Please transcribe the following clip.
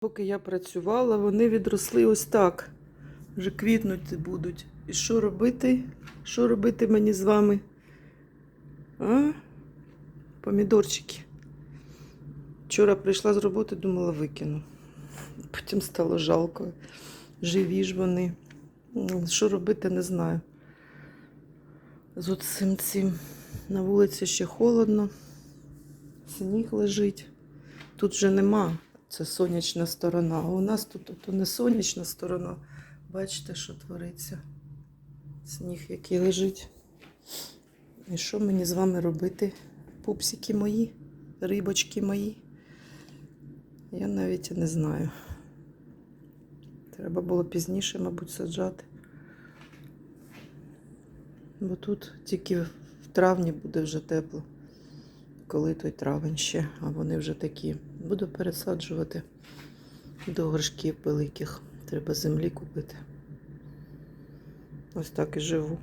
Поки я працювала, вони відросли ось так. Вже квітнути будуть. І що робити? Що робити мені з вами? А? Помідорчики. Вчора прийшла з роботи, думала, викину. Потім стало жалко. Живі ж вони. Що робити, не знаю. З цим цим. На вулиці ще холодно. Сніг лежить. Тут вже нема. Це сонячна сторона. А у нас тут, тут не сонячна сторона. Бачите, що твориться. Сніг, який лежить. І що мені з вами робити? Пупсики мої, рибочки мої. Я навіть не знаю. Треба було пізніше, мабуть, саджати. Бо тут тільки в травні буде вже тепло. Коли той травень ще, а вони вже такі. Буду пересаджувати до горшків великих. Треба землі купити. Ось так і живу.